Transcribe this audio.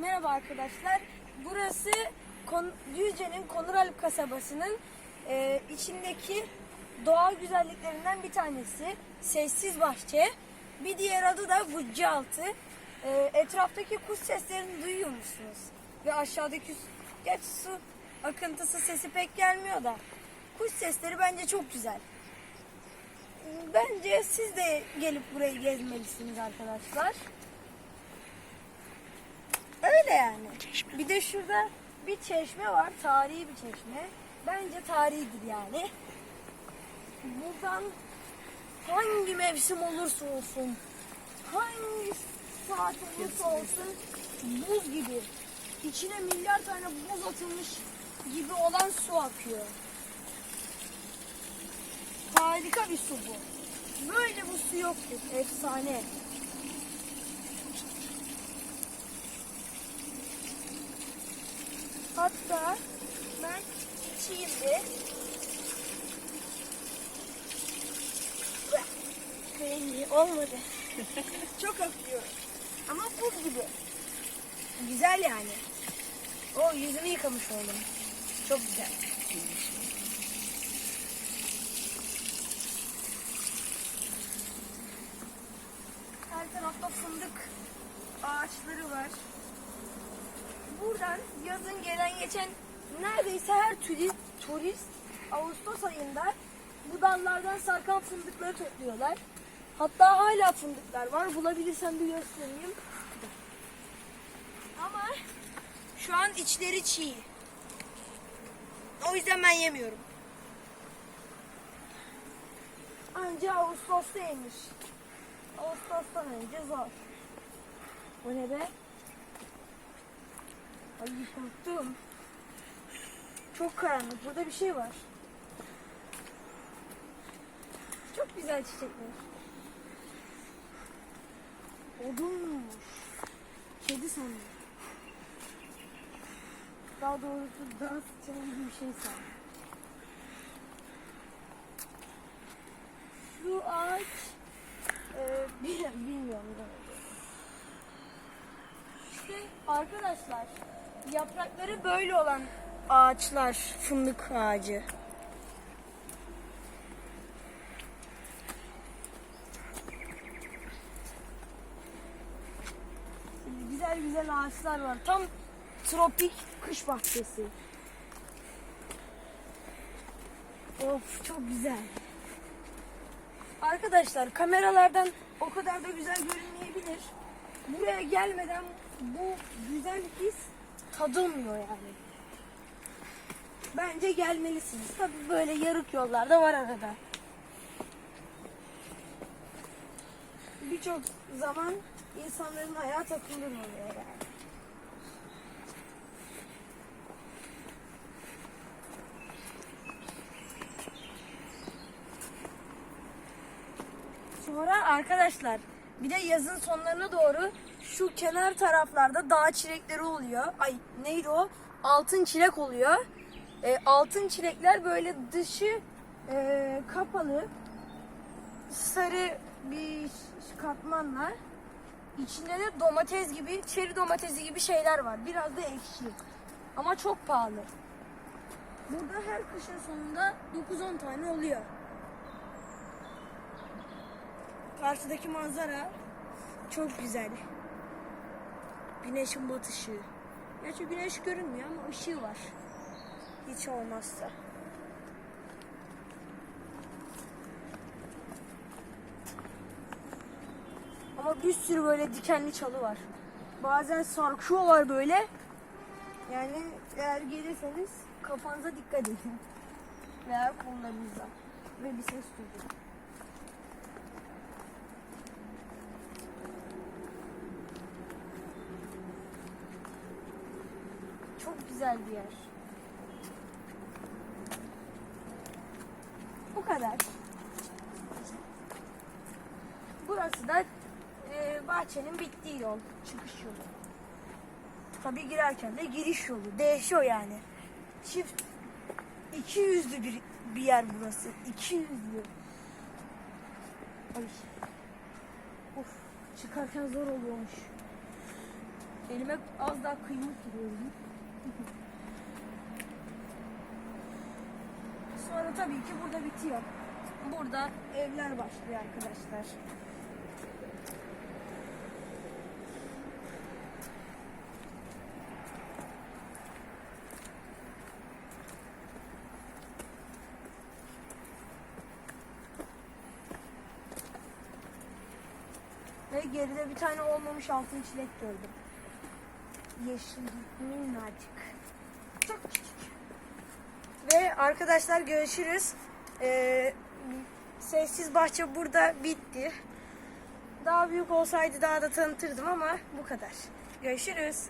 Merhaba arkadaşlar. Burası Kon- Düzce'nin Konuralp kasabasının e, içindeki doğal güzelliklerinden bir tanesi. Sessiz bahçe. Bir diğer adı da Buccaaltı. E, etraftaki kuş seslerini duyuyor musunuz? Ve aşağıdaki geç su akıntısı sesi pek gelmiyor da. Kuş sesleri bence çok güzel. Bence siz de gelip burayı gezmelisiniz arkadaşlar. Öyle yani. Bir de şurada bir çeşme var. Tarihi bir çeşme. Bence tarihidir yani. Buradan hangi mevsim olursa olsun, hangi saat olursa olsun buz gibi, içine milyar tane buz atılmış gibi olan su akıyor. Harika bir su bu. Böyle bu su yoktur. Efsane. Hatta ben şimdi Beğenmiyor. Olmadı. Çok akıyor. Ama buz gibi. Güzel yani. O yüzümü yıkamış oldum. Çok güzel. Her tarafta fındık ağaçları var. Buradan yazın gelen geçen neredeyse her turist, turist Ağustos ayında bu dallardan sarkan fındıkları topluyorlar. Hatta hala fındıklar var. Bulabilirsem bir göstereyim. Ama şu an içleri çiğ. O yüzden ben yemiyorum. Anca Ağustos'ta yenir. Ağustos'tan önce zor. Bu ne be? Ay korktum. Çok karanlık. Burada bir şey var. Çok güzel çiçekler. Odunmuş. Kedi sandım. Daha doğrusu dans gibi bir şey sandım. Şu ağaç e, bil- bilmiyorum. İşte arkadaşlar yaprakları böyle olan ağaçlar fındık ağacı. Güzel güzel ağaçlar var. Tam tropik kış bahçesi. Of çok güzel. Arkadaşlar kameralardan o kadar da güzel görünmeyebilir. Buraya gelmeden bu güzel his tadılmıyor yani. Bence gelmelisiniz. Tabii böyle yarık yollar da var arada. Birçok zaman insanların ayağı takılır oluyor yani. Sonra arkadaşlar bir de yazın sonlarına doğru şu kenar taraflarda dağ çilekleri oluyor. Ay neydi o? Altın çilek oluyor. E, altın çilekler böyle dışı e, kapalı sarı bir katmanla içinde de domates gibi, çeri domatesi gibi şeyler var. Biraz da ekşi. Ama çok pahalı. Burada her kışın sonunda 9-10 tane oluyor. Karşıdaki manzara çok güzel. Güneşin batışı. Gerçi güneş görünmüyor ama ışığı var. Hiç olmazsa. Ama bir sürü böyle dikenli çalı var. Bazen sarkıyorlar böyle. Yani eğer gelirseniz kafanıza dikkat edin. Veya kollarınıza. Ve bir ses duydum. Çok güzel bir yer. Bu kadar. Burası da e, bahçenin bittiği yol, çıkış yolu. Tabii girerken de giriş yolu. Değişiyor yani. Çift iki yüzlü bir, bir yer burası. İki yüzlü. Ay. Of, çıkarken zor oluyormuş. Elime az daha kıymış duruyorum. Sonra tabii ki burada bitiyor. Burada evler başlıyor arkadaşlar. Ve geride bir tane olmamış altın çilek gördüm. Yeşil, minnacık. Çok küçük. Ve arkadaşlar görüşürüz. Ee, sessiz bahçe burada bitti. Daha büyük olsaydı daha da tanıtırdım ama bu kadar. Görüşürüz.